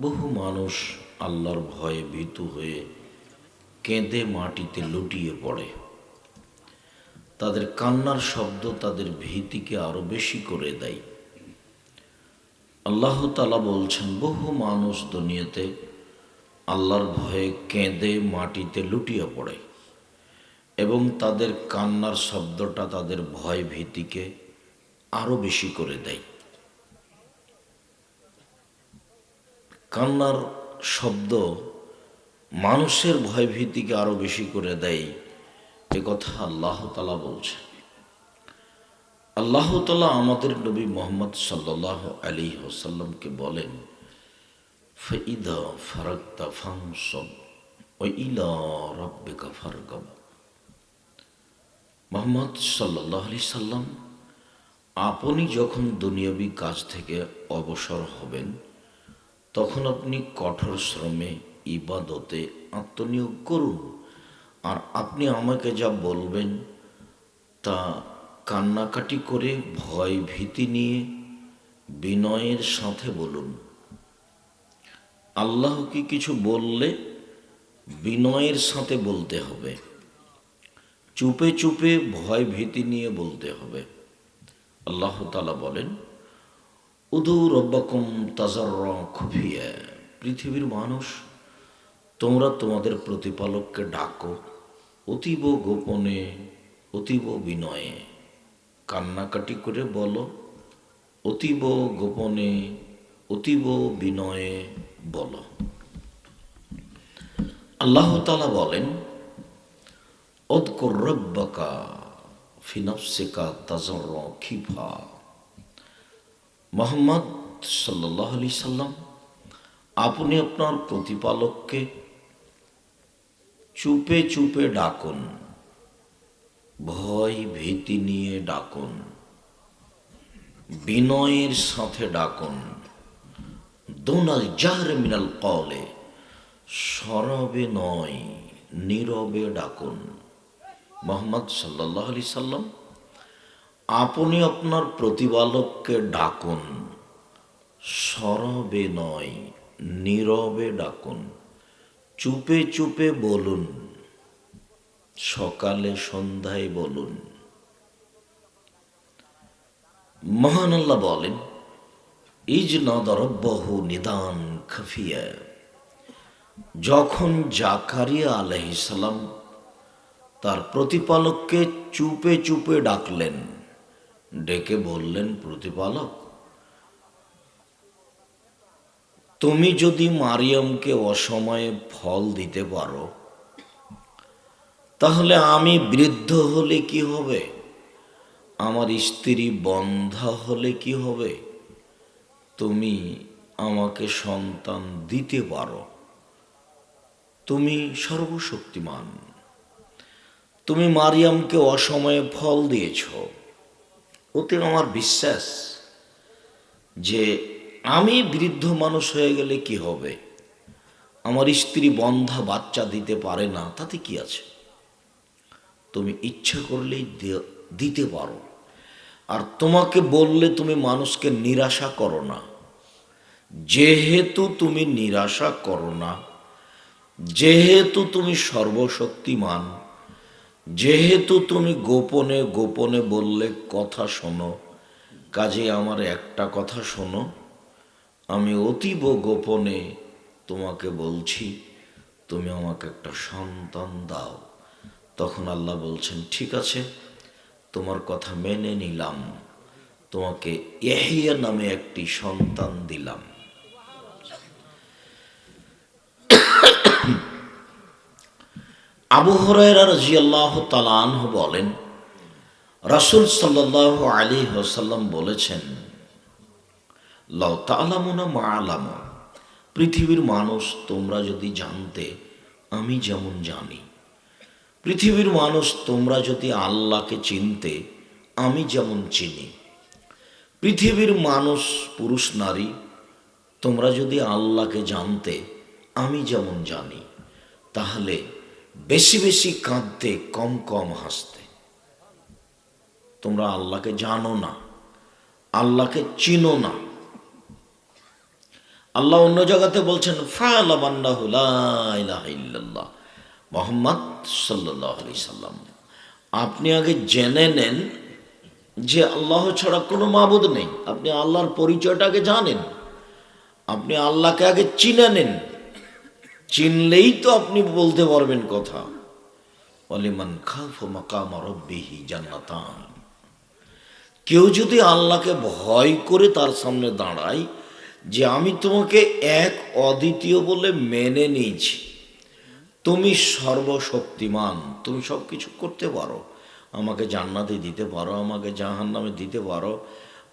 বহু মানুষ আল্লাহর ভয়ে ভীতু হয়ে কেঁদে মাটিতে লুটিয়ে পড়ে। তাদের কান্নার শব্দ তাদের ভীতিকে আরও বেশি করে দেয়। আল্লাহ তালা বলছেন, বহু মানুষ দুনিয়াতে আল্লাহর ভয়ে কেঁদে মাটিতে লুটিয়ে পড়ে এবং তাদের কান্নার শব্দটা তাদের ভয় ভীতিকে আরও বেশি করে দেয়। কান্নার শব্দ মানুষের ভয় ভীতিকে আরও বেশি করে দেয়। এ কথা আল্লাহ তালা বলছে আল্লাহ তালা আমাদের নবী মোহাম্মদ সাল্লাহ আলী ওসাল্লামকে বলেন ফঈদা ফারাক্তা ফাংসব ও ইলা মোহাম্মদ সাল্লাহ আলি সাল্লাম আপনি যখন দুনিয়াবি কাজ থেকে অবসর হবেন তখন আপনি কঠোর শ্রমে ইবাদতে আত্মনিয়োগ করুন। আর আপনি আমাকে যা বলবেন তা কান্নাকাটি করে ভয় ভীতি নিয়ে বিনয়ের সাথে বলুন। আল্লাহ কি কিছু বললে বিনয়ের সাথে বলতে হবে। চুপে চুপে ভয় ভীতি নিয়ে বলতে হবে। আল্লাহ তালা বলেন উদু রব্বাকুম তাজার খুফিয়া। পৃথিবীর মানুষ, তোমরা তোমাদের প্রতিপালককে ডাকো, অতীব গোপনে, অতীব বিনয়ে। কান্নাকাটি করে বলো, অতীব গোপনে, অতীব বিনয়ে বলো। আল্লাহ তালা বলেন, অদকর রব্বাকা ফিনফসিকা তাজর খিফা। মোহাম্মদ সাল্লাহ আলি সাল্লাম আপনি আপনার প্রতিপালককে চুপে চুপে ডাকুন, ভয় ভীতি নিয়ে ডাকুন, বিনয়ের সাথে ডাকুন। দোনাল জাহর মিনাল কলে সরবে নয়, নীরবে ডাকুন। মোহাম্মদ সাল্লাহ আলি সাল্লাম আপনি আপনার প্রতিপালককে ডাকুন। সরবে নয়, নীরবে ডাকুন। চুপে চুপে বলুন। সকালে সন্ধ্যায় বলুন। মহান আল্লাহ বলেন ইজ নদরব্বহু নিদান খফিয়া। যখন জাকারিয়া আলহিসাল্লাম তার প্রতিপালককে চুপে চুপে ডাকলেন ডেকে বললেন, প্রতিপালক, তুমি যদি মারিয়ামকে অসময়ে ফল দিতে পারো, তাহলে আমি বৃদ্ধ হলে কি হবে? আমার স্ত্রী বন্ধা হলে কি হবে? তুমি আমাকে সন্তান দিতে পারো। তুমি সর্বশক্তিমান। তুমি মারিয়ামকে অসময়ে ফল দিয়েছ। ওতে আমার বিশ্বাস যে আমি বৃদ্ধ মানুষ হয়ে গেলে কি হবে? আমার স্ত্রী, বন্ধা, বাচ্চা দিতে পারে না, তাতে কি আছে? তুমি ইচ্ছা করলেই দিতে পারো। আর তোমাকে বললে তুমি মানুষকে নিরাশা করো না। যেহেতু তুমি নিরাশা করো না, যেহেতু তুমি সর্বশক্তিমান যেহেতু তুমি গোপনে গোপনে বললে কথা শোনো কাজে আমার একটা কথা শোনো, আমি অতীব গোপনে তোমাকে বলছি, তুমি আমাকে একটা সন্তান দাও। তখন আল্লাহ বলছেন, ঠিক আছে, তোমার কথা মেনে নিলাম, তোমাকে এহিয়া নামে একটি সন্তান দিলাম। আবু হরাইরা বলেন, রাসুল সাল্লাহ আলী হাসাল্লাম বলেছেন, লাউ মা আলাম, পৃথিবীর মানুষ তোমরা যদি জানতে, আমি যেমন জানি। পৃথিবীর মানুষ তোমরা যদি আল্লাহকে চিনতে, আমি যেমন চিনি। পৃথিবীর মানুষ পুরুষ, নারী, তোমরা যদি আল্লাহকে জানতে, আমি যেমন জানি, তাহলে বেশি বেশি কাঁদতে, কম কম হাসতে। তোমরা আল্লাহকে জানো না, আল্লাহকে চিনো না। আল্লাহ অন্য জায়গাতে বলছেন মোহাম্মদ সাল্লাহ আলি সাল্লাম। আপনি আগে জেনে নেন যে আল্লাহ ছাড়া কোনো মাবুদ নেই। আপনি আল্লাহর পরিচয়টা আগে জানেন। আপনি আল্লাহকে আগে চিনে নেন। চিনলেই তো আপনি বলতে পারবেন কথা। অলিমান খাফ মাকাম জান্নাতান। কেউ যদি আল্লাহকে ভয় করে তার সামনে দাঁড়ায় যে আমি তোমাকে এক অদ্বিতীয় বলে মেনে নিয়েছি, তুমি সর্বশক্তিমান, তুমি সব কিছু করতে পারো, আমাকে জান্নাতে দিতে পারো, আমাকে জাহান নামে দিতে পারো,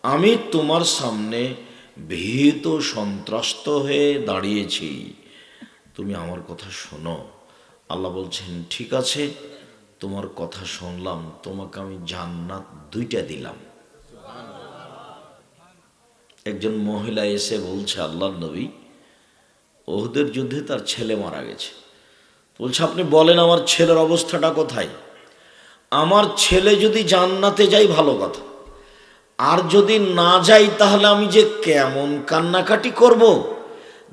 আমি তোমার সামনে ভীত সন্ত্রস্ত হয়ে দাঁড়িয়েছি। তুমি আমার কথা শোনো। আল্লাহ বলছেন, ঠিক আছে, তোমার কথা শুনলাম, তোমাকে আমি জান্নাত দুইটা দিলাম। একজন মহিলা এসে বলছে আল্লাহ নবী, ওহুদের যুদ্ধে তার ছেলে মারা গেছে। বলছে, আপনি বলেন আমার ছেলের অবস্থাটা কোথায়? আমার ছেলে যদি জান্নাতে যাই ভালো কথা। আর যদি না যাই তাহলে আমি যে কেমন কান্নাকাটি করব?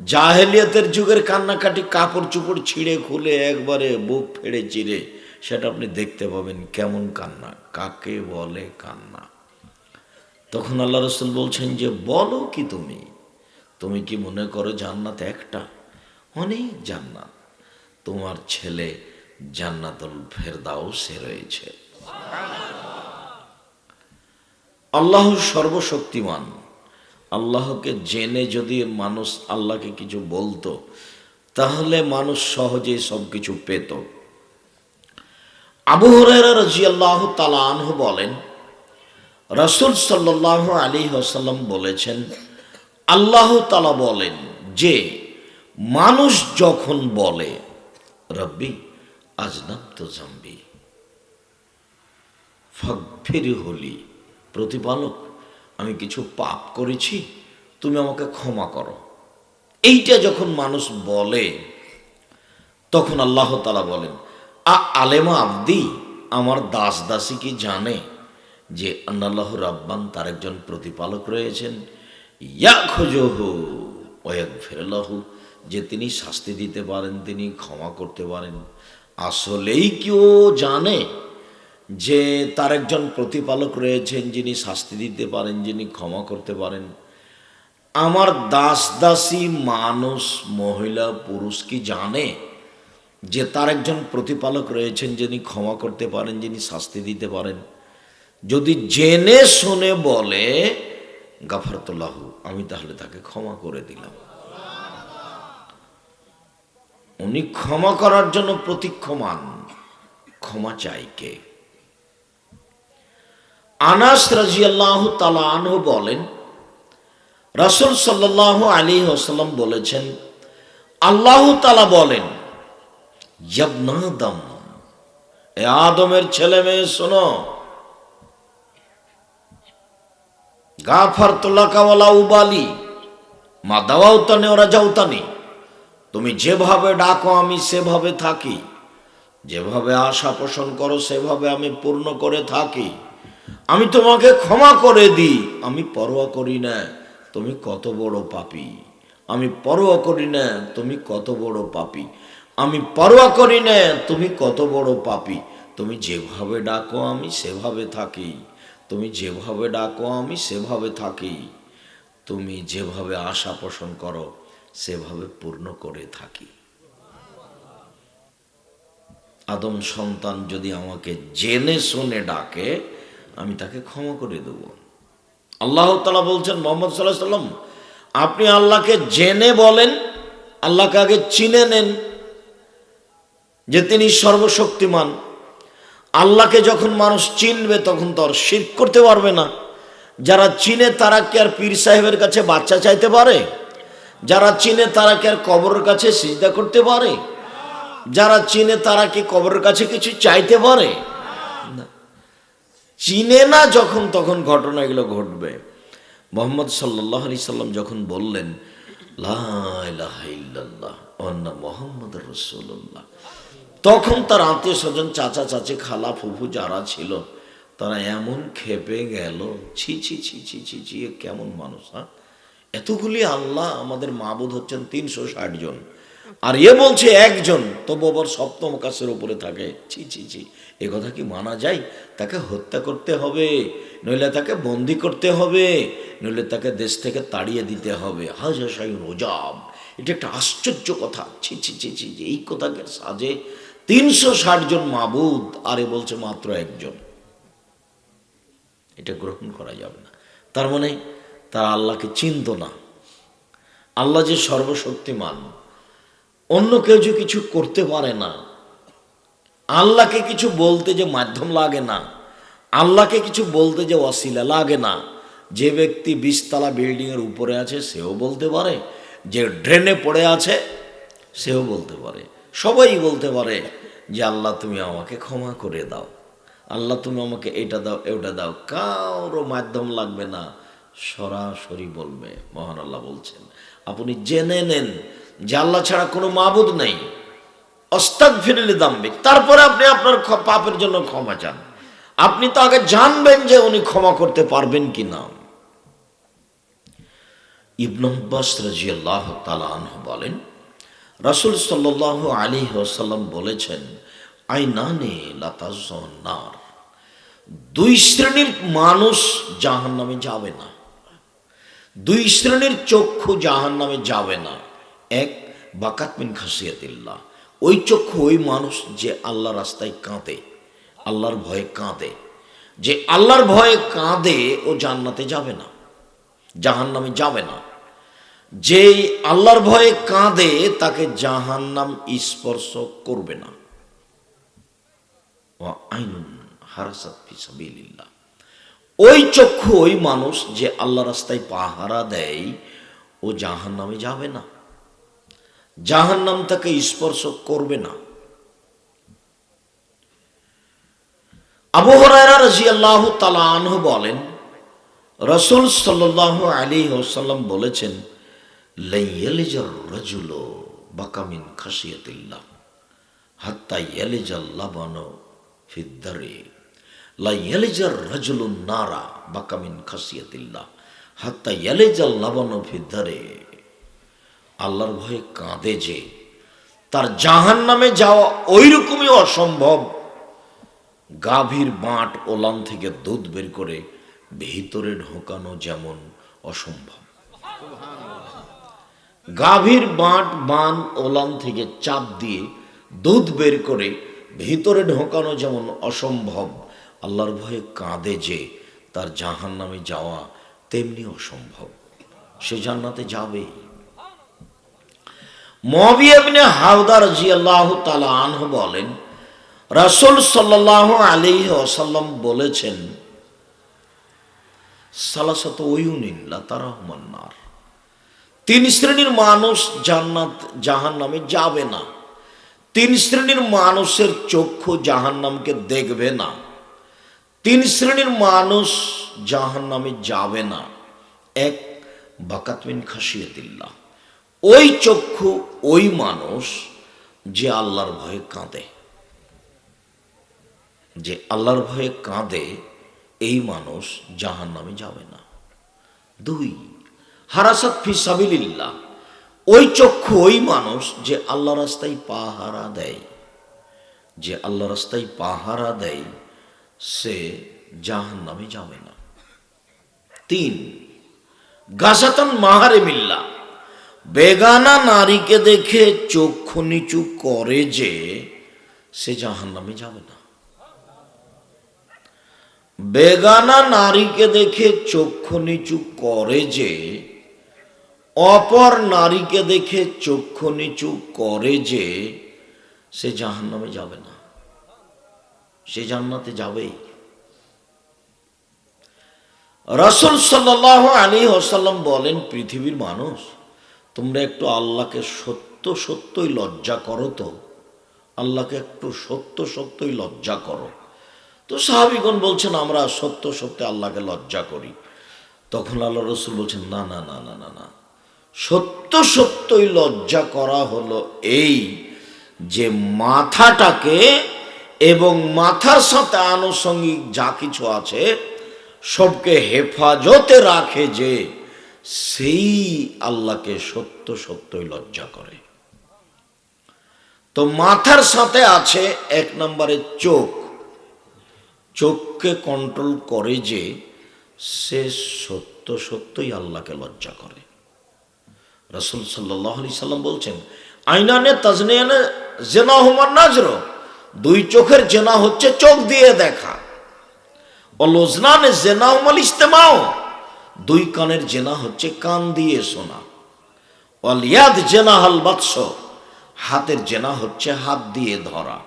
জাহেলিয়াতের যুগের কান্নাকাটি কাপড় চুপড় ছিঁড়ে খুলে একবারে বুক ফেড়ে চিড়ে সেটা আপনি দেখতে পাবেন কেমন কান্না, কাকে বলে কান্না। তখন আল্লাহ রসুল বলছেন যে, বলো কি তুমি? তুমি কি মনে করো জান্নাত একটা? অনেক জান্নাত। তোমার ছেলে জান্নাতুল ফেরদাউসে রয়েছে। আল্লাহ সর্বশক্তিমান। আল্লাহকে জেনে যদি মানুষ আল্লাহকে কিছু বলতো, তাহলে মানুষ সহজেই সব কিছু পেত। আবু হরেরা রাজি আল্লাহ তালাহ বলেন, রসুল সাল্লাহ আলী হাসাল্লাম বলেছেন, আল্লাহ তালা বলেন যে, মানুষ যখন বলে, রব্বি আজনাব তো জাম্বি ফিরি হলি প্রতিপালক আমি কিছু পাপ করেছি, তুমি আমাকে ক্ষমা করো। এইটা যখন মানুষ বলে, তখন আল্লাহ তালা বলেন, আ আলেমা আব্দি, আমার দাস দাসী কি জানে যে আন্নাল্লাহ রাব্বান তার একজন প্রতিপালক রয়েছেন? ইয়া খোঁজহু ওয়াক ফেরলাহু যে তিনি শাস্তি দিতে পারেন, তিনি ক্ষমা করতে পারেন। আসলেই কেউ জানে যে তার একজন প্রতিপালক রয়েছেন যিনি শাস্তি দিতে পারেন, যিনি ক্ষমা করতে পারেন। আমার দাস দাসী মানুষ, মহিলা, পুরুষ কি জানে যে তার একজন প্রতিপালক রয়েছেন যিনি ক্ষমা করতে পারেন, যিনি শাস্তি দিতে পারেন? যদি জেনে শুনে বলে, গাফারতুল্লাহু, আমি তাহলে তাকে ক্ষমা করে দিলাম। উনি ক্ষমা করার জন্য প্রতীক্ষমান। ক্ষমা চাই কে? আনাস রাজিয়াল্লাহ তালা আনহু বলেন, রাসুল সাল্লাহ আলী ওসাল্লাম বলেছেন, আল্লাহ তালা বলেন দম এ আদমের ছেলে মেয়ে, শোনো। গাফার তোলাকাওয়ালা উবালি, মা দাওয়াও তানে, ওরা যাও তানি। তুমি যেভাবে ডাকো, আমি সেভাবে থাকি। যেভাবে আশা পোষণ করো, সেভাবে আমি পূর্ণ করে থাকি। আমি তোমাকে ক্ষমা করে দিই। আমি পরোয়া করি না, তুমি কত বড় পাপি। আমি পরোয়া করি না, তুমি কত বড় পাপি। আমি পরোয়া করি না, তুমি কত বড় পাপি। তুমি যেভাবে ডাকো, আমি সেভাবে থাকি। তুমি যেভাবে ডাকো, আমি সেভাবে থাকি। তুমি যেভাবে আশা পোষণ করো, সেভাবে পূর্ণ করে থাকি। আদম সন্তান যদি আমাকে জেনে শুনে ডাকে আমি তাকে ক্ষমা করে দেব। আল্লাহ তালা বলছেন মোহাম্মদ সাল্লাহ সাল্লাম আপনি আল্লাহকে জেনে বলেন, আল্লাহকে আগে চিনে নেন যে তিনি সর্বশক্তিমান। আল্লাহকে যখন মানুষ চিনবে তখন তো আর শির করতে পারবে না। যারা চিনে তারা কি আর পীর সাহেবের কাছে বাচ্চা চাইতে পারে? যারা চিনে তারা কি আর কবরের কাছে সিজদা করতে পারে? যারা চিনে তারা কি কবরের কাছে কিছু চাইতে পারে? না। চিনে না যখন তখন ঘটনা এগুলো ঘটবে। মোহাম্মদ সাল্লাহ আলি সাল্লাম যখন বললেন মোহাম্মদ রসুল্লাহ তখন তার আত্মীয় স্বজন চাচা, চাচি, খালা, ফুফু যারা ছিল, তারা এমন খেপে গেল, ছি ছি ছি ছি ছি ছি কেমন মানুষ হ্যাঁ? এতগুলি আল্লাহ আমাদের মাবুদ হচ্ছেন তিনশো ষাট জন। আর এ বলছে একজন তবু আবার সপ্তম কাছের উপরে থাকে। ছি ছি ছি এ কথা কি মানা যায়? তাকে হত্যা করতে হবে নইলে তাকে বন্দি করতে হবে নইলে তাকে দেশ থেকে তাড়িয়ে দিতে হবে। হাজা সাইন ওজাব এটা একটা আশ্চর্য কথা। ছি ছি ছি ছি ছি, এই কথাকে সাজে তিনশো ষাট জন মাবুদ আর এ বলছে মাত্র একজন। এটা গ্রহণ করা যাবে না। তার মানে তারা আল্লাহকে চিনত না। আল্লাহ যে সর্বশক্তিমান অন্য কেউ যে কিছু করতে পারে না, আল্লাহকে কিছু বলতে যে মাধ্যম লাগে না, আল্লাহকে কিছু বলতে যে অশিলা লাগে না, যে ব্যক্তি বিশতলা বিল্ডিংয়ের উপরে আছে সেও বলতে পারে, যে ড্রেনে পড়ে আছে সেও বলতে পারে। সবাই বলতে পারে যে, আল্লাহ, তুমি আমাকে ক্ষমা করে দাও। আল্লাহ, তুমি আমাকে এটা দাও এটা দাও। কারও মাধ্যম লাগবে না, সরাসরি বলবে, মহান আল্লাহ বলছেন। আপনি জেনে নেন যে আল্লাহ ছাড়া কোনো মাবুদ নেই। অস্তাক ফিরিলে দাম্বিক তারপরে আপনি আপনার পাপের জন্য ক্ষমা চান। আপনি তো আগে জানবেন যে উনি ক্ষমা করতে পারবেন কি না। ইবন আব্বাস রাজিয়াল্লাহ তালা আনহু বলেন, রাসুল সাল্লাহ আলী ওসাল্লাম বলেছেন, আইনানে লাতার দুই শ্রেণির মানুষ জাহান নামে যাবে না। দুই শ্রেণির চক্ষু জাহান নামে যাবে না। এক বাকাতমিন খাসিয়াতিল্লাহ। ওই চক্ষু ওই মানুষ যে আল্লাহ রাস্তায় কাঁদে, আল্লাহর ভয়ে কাঁদে। যে আল্লাহর ভয়ে কাঁদে, ও জান্নাতে যাবে না জাহান নামে যাবে না। যে আল্লাহর ভয়ে কাঁদে, তাকে জাহান্নাম স্পর্শ করবে না। ওই চক্ষু ওই মানুষ যে আল্লাহ রাস্তায় পাহারা দেয়, ও জাহান নামে যাবে না। জাহান নাম তাকে স্পর্শ করবে না। আবু হরাইরা রাজিয়াল্লাহু তাআলা আনহু বলেন, রসুল সাল্লাল্লাহু আলাইহি ওয়াসাল্লাম বলেছেন রাজুল বাকামিন বাকামিন ফিদ্দারে আল্লাহর ভয়ে কাঁদে যে, তার জাহান নামে যাওয়া ওই রকমই অসম্ভব। গাভীর বাঁট ওলান থেকে দুধ বের করে ভিতরে ঢোকানো যেমন অসম্ভব। গাভীর বাঁট, বান ওলান থেকে চাপ দিয়ে দুধ বের করে ভিতরে ঢোকানো যেমন অসম্ভব, আল্লাহর ভয়ে কাঁদে যে, তার জাহান নামে যাওয়া তেমনি অসম্ভব। সে জান্নাতে যাবেই। মহাবিয়াবিনে হাওদার জি আল্লাহ তালা আনহ বলেন, রাসুল সাল্লাহ আলী আসাল্লাম বলেছেন, সালাসাত ওয়ুনিন লাতারহমান্নার তিন শ্রেণির মানুষ জান্নাত জাহান নামে যাবে না। তিন শ্রেণির মানুষের চক্ষু জাহান নামকে দেখবে না। তিন শ্রেণির মানুষ জাহান নামে যাবে না। এক বাকাতমিন খাসিয়তিল্লাহ ওই চক্ষু, ওই মানুষ যে আল্লাহর ভয়ে কাঁদে। যে আল্লাহর ভয়ে কাঁদে, এই মানুষ জাহান নামে যাবে না। দুই, হারাসাত ফি সাবিলিল্লাহ, ওই চক্ষু, ওই মানুষ যে আল্লাহ রাস্তায় পাহারা দেয়, যে আল্লাহ রাস্তায় পাহারা দেয়, সে জাহান নামে যাবে না। তিন গাছাতন মাহারে মিল্লা বেগানা নারীকে দেখে চক্ষু নিচু করে যে সে জাহান নামে যাবে না। বেগানা নারীকে দেখে চক্ষু নিচু করে যে, অপর নারীকে দেখে চক্ষু নিচু করে যে সে জাহান নামে যাবে না। সে জান্নাতে যাবেই। রসুল সাল্লাহ আলী হোসাল্লাম বলেন, পৃথিবীর মানুষ তোমরা একটু আল্লাহকে সত্য সত্যই লজ্জা করো তো। আল্লাহকে একটু সত্য সত্যই লজ্জা করো। তো সাহাবিগণ বলছেন, আমরা সত্য সত্য আল্লাহকে লজ্জা করি। তখন আল্লাহ রসুল বলছেন, না না না না না না। সত্য সত্যই লজ্জা করা হলো এই যে মাথাটাকে এবং মাথার সাথে আনুষঙ্গিক যা কিছু আছে, সবকে হেফাজতে রাখে যে সেই আল্লাহকে সত্য সত্যই লজ্জা করে। তো মাথার সাথে আছে এক নম্বরে চোখ। চোখকে কন্ট্রোল করে যে সে সত্য সত্যই আল্লাহকে লজ্জা করে। রসুল সাল্লাহ আলি সাল্লাম বলছেন, আইনানে তাজনিয়ানে জেনা হুমার নাজর। দুই চোখের জেনা হচ্ছে চোখ দিয়ে দেখা। ও লোজনানে জেনা হুমাল ইস্তেমাও দুই কানের জেনা হচ্ছে কান দিয়ে শোনা অলিয়াদ জেনা হাল বাৎস হাতের জেনা হচ্ছে হাত দিয়ে ধরা।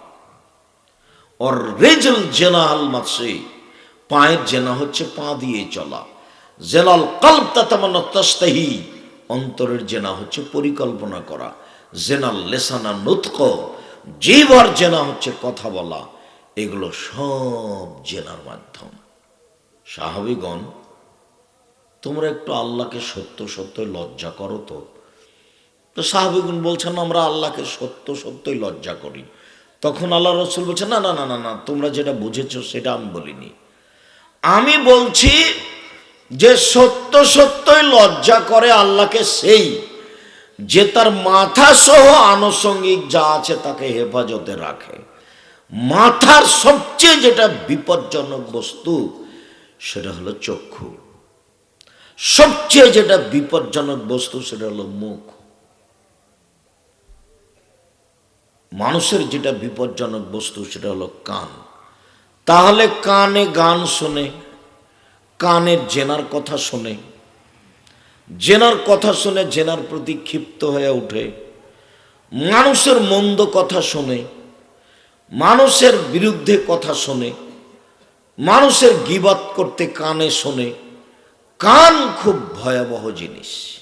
ওর রেজল জেনা হাল মাৎসে পায়ের জেনা হচ্ছে পা দিয়ে চলা। জেনাল কল্প তাতামান্না তস্তাহি অন্তরের জেনা হচ্ছে পরিকল্পনা করা। জেনাল লেসানা নুৎক জীবর জেনা হচ্ছে কথা বলা। এগুলো সব জেনার মাধ্যম। সাহাবিগণ তোমরা একটু আল্লাহকে সত্য সত্য লজ্জা করো তো। তো সাহাবিগুন বলছেন, আমরা আল্লাহকে সত্য, সত্যই লজ্জা করি। তখন আল্লাহ রসুল বলছেন, না না না না না, তোমরা যেটা বুঝেছ সেটা আমি বলিনি। আমি বলছি যে সত্য, সত্যই লজ্জা করে আল্লাহকে সেই যে তার মাথা সহ আনুষঙ্গিক যা আছে তাকে হেফাজতে রাখে। মাথার সবচেয়ে যেটা বিপজ্জনক বস্তু সেটা হলো চক্ষু। সবচেয়ে যেটা বিপজ্জনক বস্তু সেটা হলো মুখ। মানুষের যেটা বিপজ্জনক বস্তু সেটা হলো কান। তাহলে কানে গান শোনে কানের জেনার কথা শোনে, জেনার কথা শুনে জেনার প্রতি ক্ষিপ্ত হয়ে ওঠে মানুষের মন্দ কথা শোনে, মানুষের বিরুদ্ধে কথা শোনে, মানুষের গিবাত করতে কানে শোনে কান খুব ভয়াবহ জিনিস।